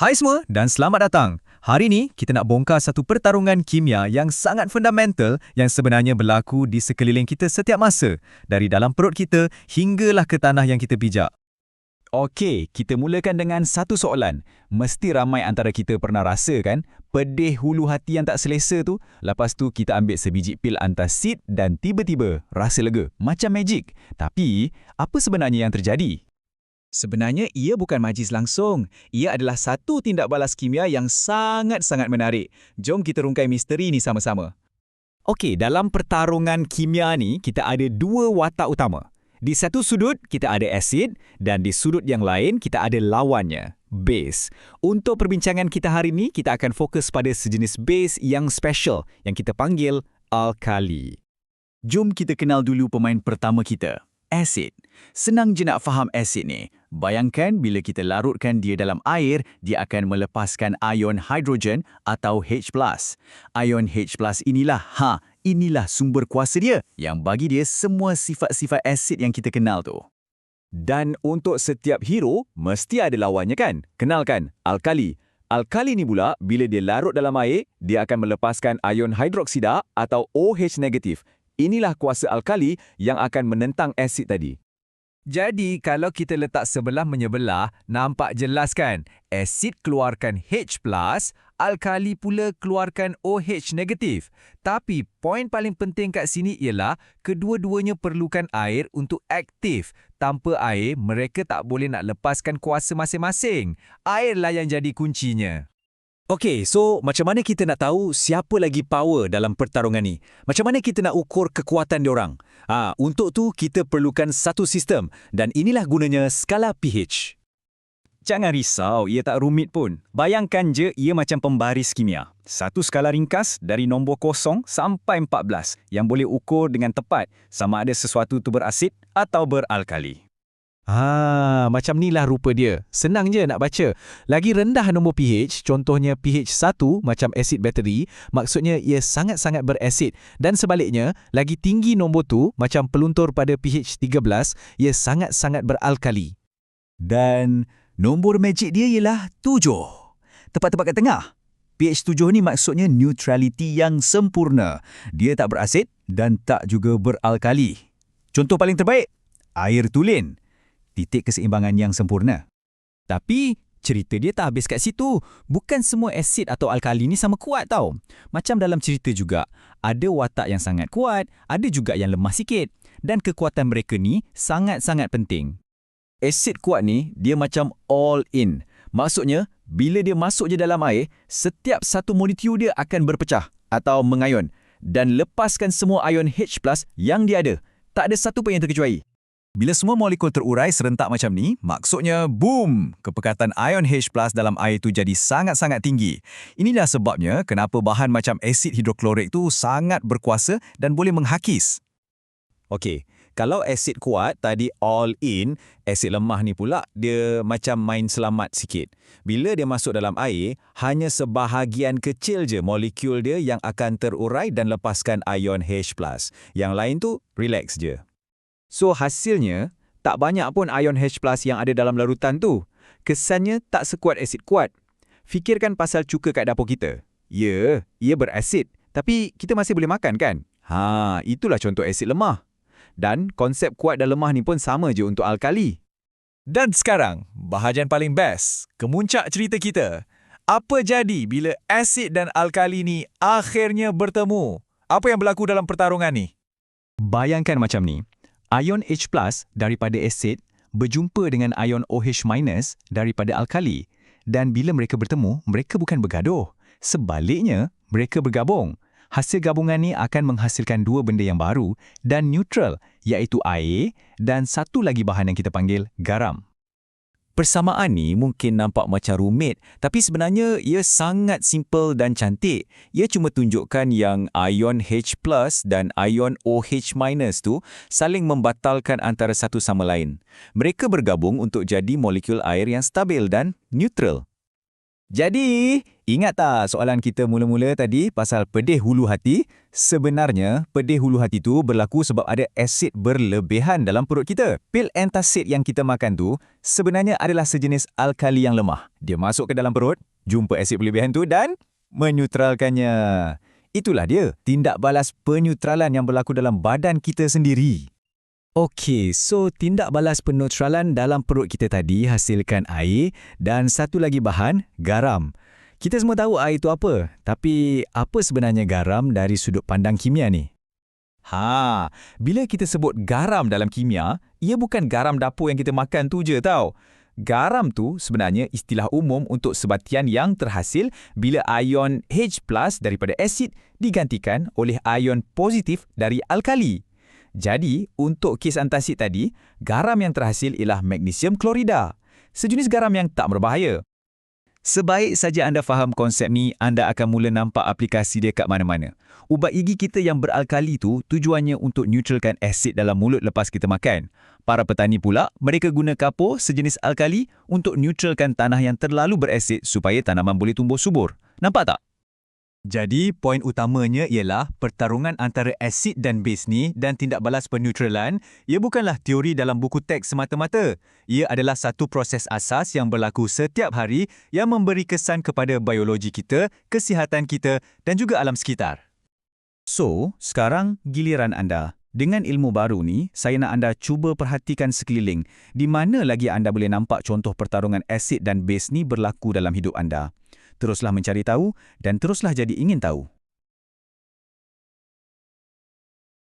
Hai semua dan selamat datang. Hari ini kita nak bongkar satu pertarungan kimia yang sangat fundamental yang sebenarnya berlaku di sekeliling kita setiap masa, dari dalam perut kita hinggalah ke tanah yang kita pijak. Okey, kita mulakan dengan satu soalan. Mesti ramai antara kita pernah rasa kan, pedih hulu hati yang tak selesa tu, lepas tu kita ambil sebiji pil antacid dan tiba-tiba rasa lega, macam magic. Tapi, apa sebenarnya yang terjadi? Sebenarnya ia bukan majlis langsung. Ia adalah satu tindak balas kimia yang sangat-sangat menarik. Jom kita rungkai misteri ini sama-sama. Okey, dalam pertarungan kimia ni, kita ada dua watak utama. Di satu sudut, kita ada asid dan di sudut yang lain, kita ada lawannya, base. Untuk perbincangan kita hari ini, kita akan fokus pada sejenis base yang special yang kita panggil alkali. Jom kita kenal dulu pemain pertama kita, asid. Senang je nak faham asid ni. Bayangkan bila kita larutkan dia dalam air, dia akan melepaskan ion hidrogen atau H+. Ion H+, inilah, ha, inilah sumber kuasa dia yang bagi dia semua sifat-sifat asid yang kita kenal tu. Dan untuk setiap hero, mesti ada lawannya kan? Kenalkan, alkali. Alkali ni pula, bila dia larut dalam air, dia akan melepaskan ion hidroksida atau OH negatif. Inilah kuasa alkali yang akan menentang asid tadi. Jadi, kalau kita letak sebelah menyebelah, nampak jelas kan? Asid keluarkan H+, alkali pula keluarkan OH negatif. Tapi, poin paling penting kat sini ialah kedua-duanya perlukan air untuk aktif. Tanpa air, mereka tak boleh nak lepaskan kuasa masing-masing. Airlah yang jadi kuncinya. Okey, so macam mana kita nak tahu siapa lagi power dalam pertarungan ni? Macam mana kita nak ukur kekuatan diorang? Ha, untuk tu kita perlukan satu sistem dan inilah gunanya skala pH. Jangan risau, ia tak rumit pun. Bayangkan je ia macam pembaris kimia. Satu skala ringkas dari nombor 0 sampai 14 yang boleh ukur dengan tepat sama ada sesuatu tu berasid atau beralkali. Ah, macam nilah rupa dia. Senang je nak baca. Lagi rendah nombor pH, contohnya pH 1 macam asid bateri, maksudnya ia sangat-sangat berasid. Dan sebaliknya, lagi tinggi nombor tu macam peluntur pada pH 13, ia sangat-sangat beralkali. Dan nombor magic dia ialah 7. Tepat-tepat kat tengah. pH 7 ni maksudnya neutrality yang sempurna. Dia tak berasid dan tak juga beralkali. Contoh paling terbaik, air tulen titik keseimbangan yang sempurna. Tapi, cerita dia tak habis kat situ. Bukan semua asid atau alkali ni sama kuat tau. Macam dalam cerita juga, ada watak yang sangat kuat, ada juga yang lemah sikit. Dan kekuatan mereka ni sangat-sangat penting. Asid kuat ni, dia macam all in. Maksudnya, bila dia masuk je dalam air, setiap satu molekul dia akan berpecah atau mengayon dan lepaskan semua ion H+, yang dia ada. Tak ada satu pun yang terkecuali. Bila semua molekul terurai serentak macam ni, maksudnya boom, kepekatan ion H+ dalam air itu jadi sangat-sangat tinggi. Inilah sebabnya kenapa bahan macam asid hidroklorik tu sangat berkuasa dan boleh menghakis. Okey, kalau asid kuat tadi all in, asid lemah ni pula dia macam main selamat sikit. Bila dia masuk dalam air, hanya sebahagian kecil je molekul dia yang akan terurai dan lepaskan ion H+. Yang lain tu relax je. So hasilnya, tak banyak pun ion H+, yang ada dalam larutan tu. Kesannya tak sekuat asid kuat. Fikirkan pasal cuka kat dapur kita. Ya, ia berasid, tapi kita masih boleh makan kan? Ha, itulah contoh asid lemah. Dan konsep kuat dan lemah ni pun sama je untuk alkali. Dan sekarang, bahagian paling best, kemuncak cerita kita. Apa jadi bila asid dan alkali ni akhirnya bertemu? Apa yang berlaku dalam pertarungan ni? Bayangkan macam ni. Ion H+, daripada asid berjumpa dengan ion OH- daripada alkali. Dan bila mereka bertemu, mereka bukan bergaduh. Sebaliknya, mereka bergabung. Hasil gabungan ni akan menghasilkan dua benda yang baru dan neutral, iaitu air dan satu lagi bahan yang kita panggil garam. Persamaan ni mungkin nampak macam rumit, tapi sebenarnya ia sangat simple dan cantik. Ia cuma tunjukkan yang ion H+ dan ion OH- tu saling membatalkan antara satu sama lain. Mereka bergabung untuk jadi molekul air yang stabil dan neutral. Jadi, ingat tak soalan kita mula-mula tadi pasal pedih hulu hati? Sebenarnya, pedih hulu hati tu berlaku sebab ada asid berlebihan dalam perut kita. Pil antacid yang kita makan tu sebenarnya adalah sejenis alkali yang lemah. Dia masuk ke dalam perut, jumpa asid berlebihan tu dan menyutralkannya. Itulah dia, tindak balas penyutralan yang berlaku dalam badan kita sendiri. Okey, so tindak balas penetralan dalam perut kita tadi hasilkan air dan satu lagi bahan, garam. Kita semua tahu air itu apa, tapi apa sebenarnya garam dari sudut pandang kimia ni? Ha, bila kita sebut garam dalam kimia, ia bukan garam dapur yang kita makan tu je tau. Garam tu sebenarnya istilah umum untuk sebatian yang terhasil bila ion H+ daripada asid digantikan oleh ion positif dari alkali. Jadi, untuk kes antasid tadi, garam yang terhasil ialah magnesium klorida, sejenis garam yang tak berbahaya. Sebaik saja anda faham konsep ni, anda akan mula nampak aplikasi dia kat mana-mana. Ubat gigi kita yang beralkali tu tujuannya untuk neutralkan asid dalam mulut lepas kita makan. Para petani pula, mereka guna kapur sejenis alkali untuk neutralkan tanah yang terlalu berasid supaya tanaman boleh tumbuh subur. Nampak tak? Jadi, poin utamanya ialah pertarungan antara asid dan base ni dan tindak balas peneutralan, ia bukanlah teori dalam buku teks semata-mata. Ia adalah satu proses asas yang berlaku setiap hari yang memberi kesan kepada biologi kita, kesihatan kita dan juga alam sekitar. So, sekarang giliran anda. Dengan ilmu baru ni, saya nak anda cuba perhatikan sekeliling di mana lagi anda boleh nampak contoh pertarungan asid dan base ni berlaku dalam hidup anda. Teruslah mencari tahu dan teruslah jadi ingin tahu.